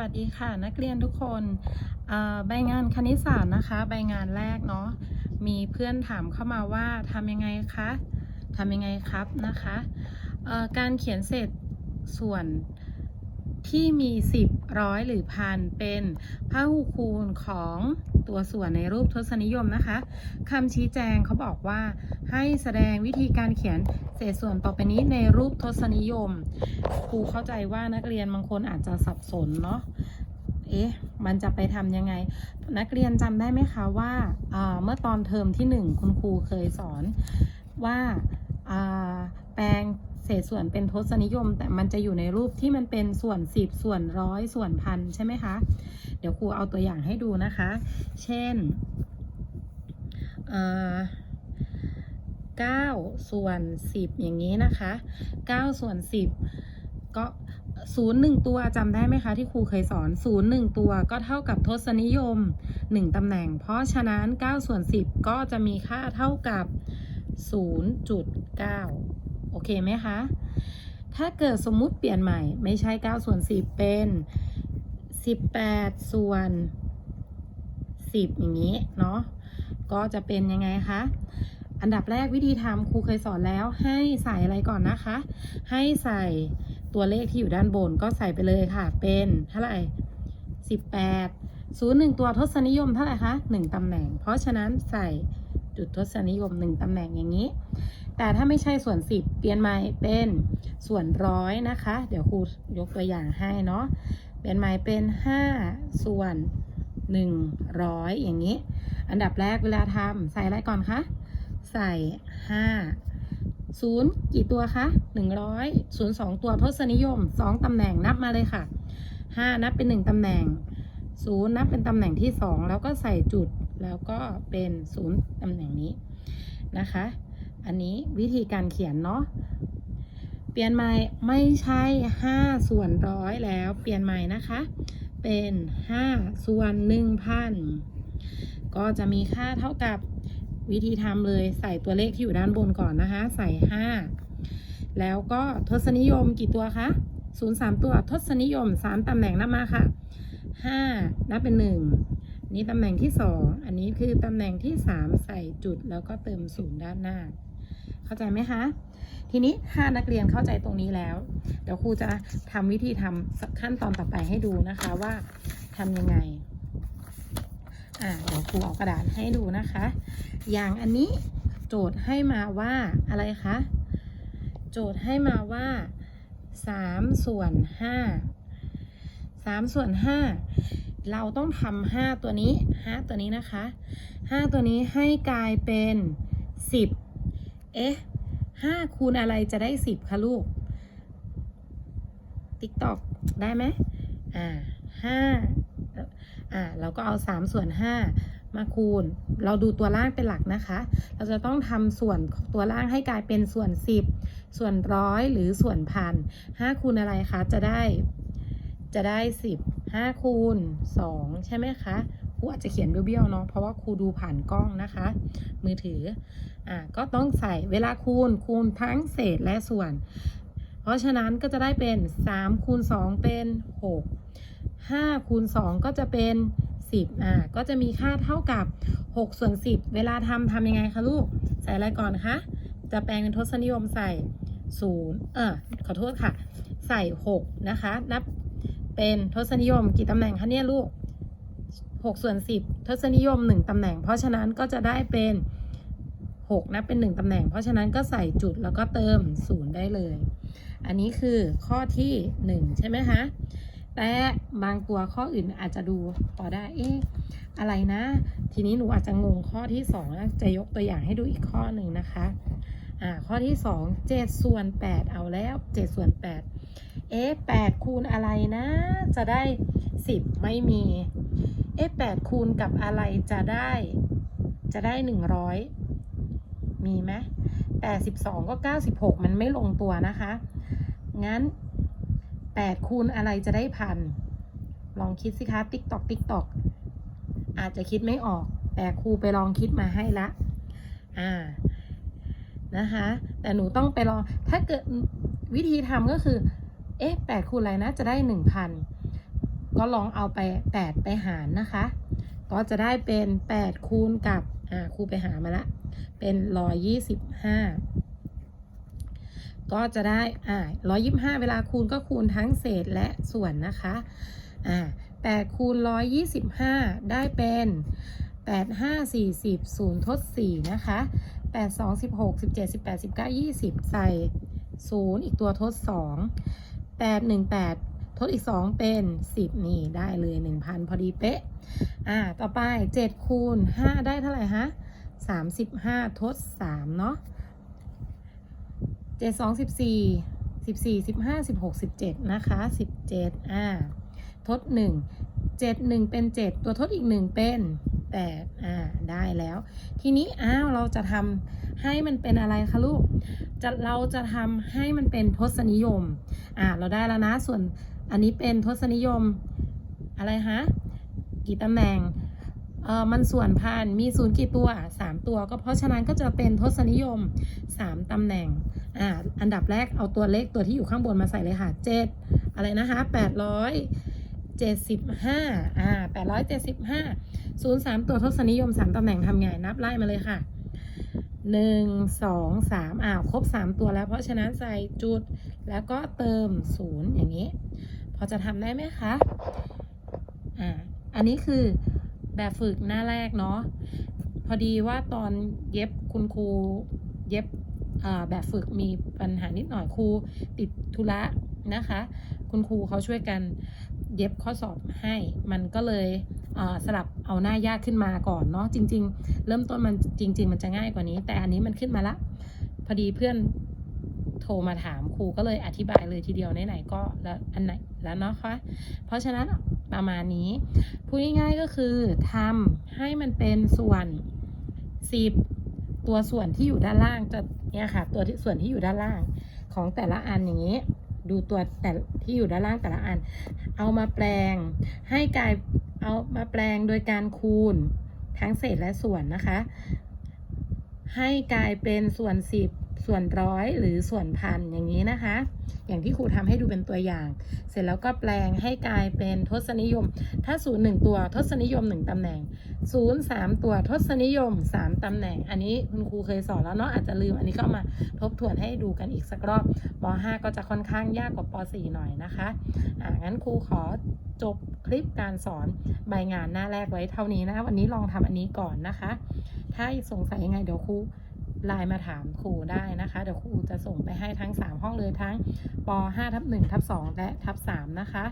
วัสดีค่ะ นักเรียนทุกคนใบงานคณิตศาสตร์นะคะ ใบงานแรกเนาะมีเพื่อนถามเข้ามาว่าทำยังไงคะทำยังไงครับนะคะการเขียนเศษส่วนที่มี 10 ร้อยหรือพันเป็นพหุคูณของ ตัวส่วนในรูปทศนิยมนะคะคำชี้แจงเขาบอกว่า ให้แสดงวิธีการเขียนเศษส่วนต่อไปนี้ในรูปทศนิยม ครูเข้าใจว่านักเรียนบางคนอาจจะสับสนเนาะเอ๊ะ มันจะไปทำยังไง นักเรียนจำได้ไหมคะว่าเมื่อตอนเทอมที่หนึ่งคุณครูเคยสอนว่าแปลง เศษส่วนเป็นทศนิยม แต่มันจะอยู่ในรูปที่มันเป็นส่วนสิบส่วนร้อยส่วนพันใช่ไหมคะ เดี๋ยวครูเอาตัวอย่างให้ดูนะคะ เช่นอ่าส่วน10อย่างนี้นะคะ9ส่วน10ก็ศูนย์หนึ่งตัวจำได้ไหมคะที่ครูเคยสอนศูนย์หนึ่งตัวก็เท่ากับทศนิยม1ตำแหน่ง เพราะฉะนั้น9ส่วน10ก็จะมีค่าเท่ากับ0.9โอเคไหมคะ ถ้าเกิดสมมุติเปลี่ยนใหม่ ไม่ใช่ 9 ส่วน 10 เป็น 18 ส่วน 10 อย่างนี้ เนาะก็จะเป็นยังไงคะ อันดับแรกวิธีทำครูเคยสอนแล้ว ให้ใส่อะไรก่อนนะคะ ให้ใส่ตัวเลขที่อยู่ด้านบนก็ใส่ไปเลยค่ะ เป็นเท่าไหร่สิบแปดศูนย์หนึ่งตัวทศนิยมเท่าไหร่คะหนึ่งตำแหน่ง เพราะฉะนั้นใส่จุดทศนิยมหนึ่งตำแหน่งอย่างนี้ แต่ถ้าไม่ใช่ส่วนสิบเปลี่ยนใหม่เป็นส่วนร้อยนะคะ เดี๋ยวครูยกตัวอย่างให้เนาะเปลี่ยนใหม่เป็นห้าส่วนหนึ่งร้อยอย่างนี้ อันดับแรกเวลาทำใส่อะไรก่อนคะใส่ห้าศูนย์กี่ตัวคะหนึ่งร้อยศูนย์สองตัวทศนิยมสองตำแหน่งนับมาเลยค่ะห้านับเป็นหนึ่งตำแหน่งศูนย์นับเป็นตำแหน่งที่สองแล้วก็ใส่จุดแล้วก็เป็นศูนย์ตำแหน่งนี้นะคะ อันนี้วิธีการเขียนเนาะ เปลี่ยนใหม่ไม่ใช่ห้าส่วนร้อยแล้ว เปลี่ยนใหม่นะคะ เป็นห้าส่วนหนึ่งพันก็จะมีค่าเท่ากับวิธีทำเลยใส่ตัวเลขที่อยู่ด้านบนก่อนนะคะ ใส่ 5 แล้วก็ทศนิยมกี่ตัวคะ0 3 ตัวทศนิยม 3ตำแหน่งนับมาค่ะ 5 นับเป็น 1 นี่ตำแหน่งที่ 2 อันนี้คือตำแหน่งที่ 3 ใส่จุดแล้วก็เติมศูนย์ด้านหน้า เข้าใจไหมคะ ทีนี้ถ้านักเรียนเข้าใจตรงนี้แล้ว เดี๋ยวครูจะทำวิธีทำสักขั้นตอนต่อไปให้ดูนะคะว่าทำยังไง อ่าเดี๋ยวครูเอากระดาษให้ดูนะคะ อย่างอันนี้โจทย์ให้มาว่าอะไรคะ โจทย์ให้มาว่า3ส่วน5 3ส่วน5เราต้องทำ5ตัวนี้ 5 ตัวนี้นะคะ 5 ตัวนี้ให้กลายเป็น 10 เอ๊ะ5คูณอะไรจะได้10คะลูก ติ๊กตอกได้ไหมอ่าห้าอ่าเราก็เอา3ส่วน5มาคูณ เราดูตัวล่างเป็นหลักนะคะ เราจะต้องทำส่วนของตัวล่างให้กลายเป็นส่วน10ส่วนร้อยหรือส่วนพัน5คูณอะไรคะจะได้จะได้10 5คูณ2ใช่ไหมคะครูอาจจะเขียนเบี้ยวๆเนาะเพราะว่าครูดูผ่านกล้องนะคะ มือถือ อ่าก็ต้องใส่เวลาคูณคูณทั้งเศษและส่วน เพราะฉะนั้นก็จะได้เป็น3คูณ2เป็น6 5คูณ2ก็จะเป็น 10อ่าก็จะมีค่าเท่ากับ6ส่วน10 เวลาทำทำยังไงคะลูก ใส่อะไรก่อนคะ จะแปลงเป็นทศนิยมใส่0เออขอโทษค่ะ ใส่ 6 นะคะ นับเป็นทศนิยมกี่ตำแหน่งคะเนี่ยลูก6ส่วน10 ทศนิยม 1ตำแหน่ง เพราะฉะนั้นก็จะได้เป็น 6นับเป็น 1ตำแหน่ง เพราะฉะนั้นก็ใส่จุดแล้วก็เติม 0 ได้เลย อันนี้คือข้อที่ 1 ใช่ไหมคะ แต่บางตัวข้ออื่นอาจจะดูพอได้ เอ๊ะ อะไรนะ ทีนี้หนูอาจจะงงข้อที่2แล้วจะยกตัวอย่างให้ดูอีกข้อหนึ่งนะคะ อ่า ข้อที่ 2 7 ส่วน 8 เอาแล้ว 7 ส่วน 8 เอ๊ะ 8 คูณอะไรนะ จะได้ 10 ไม่มี เอ๊ะ 8 คูณกับอะไรจะได้ จะได้ 100 มีไหม82ก็96มันไม่ลงตัวนะคะ งั้น8คูณอะไรจะได้พัน ลองคิดสิคะ ติ๊กตอก ติ๊กตอก อาจจะคิดไม่ออก แต่ครูไปลองคิดมาให้ละ อ่า นะคะ แต่หนูต้องไปลอง ถ้าเกิดวิธีทำก็คือ เอ๊ะ8คูณอะไรนะ จะได้1,000ก็ลองเอาไปแปดไปหารนะคะ ก็จะได้เป็นแปดคูณกับ อ่า ครูไปหามาละ เป็นร้อยยี่สิบห้าก็จะได้อ่าร้อยยี่ห้าเวลาคูณก็คูณทั้งเศษและส่วนนะคะอ่าแปดคูณร้อยยี่สิบห้าได้เป็นแปดห้าสี่สิบศูนย์ทดสี่นะคะแปดสองสิบหกสิบเจ็ดสิบแปดสิบเก้ายี่สิบใส่ศูนย์อีกตัวทดสองแปดหนึ่งแปดทดอีกสองเป็นสิบนี่ได้เลยหนึ่งพันพอดีเป๊ะอ่าต่อไปเจ็ดคูณห้าได้เท่าไหร่ฮะ สามสิบห้าทดสามเนาะเจ็ดสองสิบสี่สิบสี่สิบห้าสิบหกสิบเจ็ดนะคะสิบเจ็ดอ่าทดหนึ่งเจ็ดหนึ่งเป็นเจ็ดตัวทดอีกหนึ่งเป็นแปดอ่าได้แล้ว ทีนี้อ้าวเราจะทำให้มันเป็นอะไรคะลูกจะเราจะทำให้มันเป็นทศนิยมอ่าเราได้แล้วนะส่วนอันนี้เป็นทศนิยมอะไรฮะกี่ตำแหน่ง เออมันส่วนพันมีศูนย์กี่ตัวสามตัว ก็เพราะฉะนั้นก็จะเป็นทศนิยมสามตำแหน่งอ่าอันดับแรกเอาตัวเลขตัวที่อยู่ข้างบนมาใส่เลยค่ะเจ็ดอะไรนะคะแปดร้อยเจ็ดสิบห้าอ่าแปดร้อยเจ็ดสิบห้าศูนย์สามตัวทศนิยมสามตำแหน่งทำไงนับไล่มาเลยค่ะหนึ่งสองสามอ้าวครบสามตัวแล้ว เพราะฉะนั้นใส่จุดแล้วก็เติมศูนย์อย่างนี้ พอจะทำได้ไหมคะ อ่า อันนี้คือ แบบฝึกหน้าแรกเนาะพอดีว่าตอนเย็บคุณครูเย็บแบบฝึกมีปัญหานิดหน่อยครูติดธุระนะคะ คุณครูเขาช่วยกันเย็บข้อสอบให้ มันก็เลยสลับเอาหน้ายากขึ้นมาก่อนเนาะจริง ๆ เริ่มต้นมันจริง ๆ มันจะง่ายกว่านี้ แต่อันนี้มันขึ้นมาละ พอดีเพื่อนโทรมาถามครูก็เลยอธิบายเลยทีเดียวไหนๆก็แล้วอันไหนแล้วเนาะคะเพราะฉะนั้น ประมาณนี้ พูดง่ายๆก็คือทำให้มันเป็นส่วนสิบตัวส่วนที่อยู่ด้านล่างจะเนี่ยค่ะ ตัวที่ส่วนที่อยู่ด้านล่างของแต่ละอันอย่างนี้ ดูตัวแต่ที่อยู่ด้านล่างแต่ละอัน เอามาแปลง ให้กลายเอามาแปลงโดยการคูณทั้งเศษและส่วนนะคะ ให้กลายเป็นส่วนสิบส่วนร้อยหรือส่วนพันอย่างนี้นะคะ อย่างที่ครูทำให้ดูเป็นตัวอย่าง เสร็จแล้วก็แปลงให้กลายเป็นทศนิยม ถ้าศูนย์หนึ่งตัวทศนิยมหนึ่งตำแหน่งศูนย์สามตัวทศนิยมสามตำแหน่ง อันนี้คุณครูเคยสอนแล้วเนาะอาจจะลืมอันนี้ก็มาทบทวนให้ดูกันอีกสักรอบป .5 ก็จะค่อนข้างยากกว่าป .4 หน่อยนะคะอ่างั้นครูขอจบคลิปการสอนใบงานหน้าแรกไว้เท่านี้นะ วันนี้ลองทำอันนี้ก่อนนะคะ ถ้าสงสัยยังไงเดี๋ยวครู ไลน์มาถามครูได้นะคะ เดี๋ยวครูจะส่งไปให้ทั้ง 3 ห้องเลยทั้งป .5 ทับ1ทับ2และทับ3นะคะ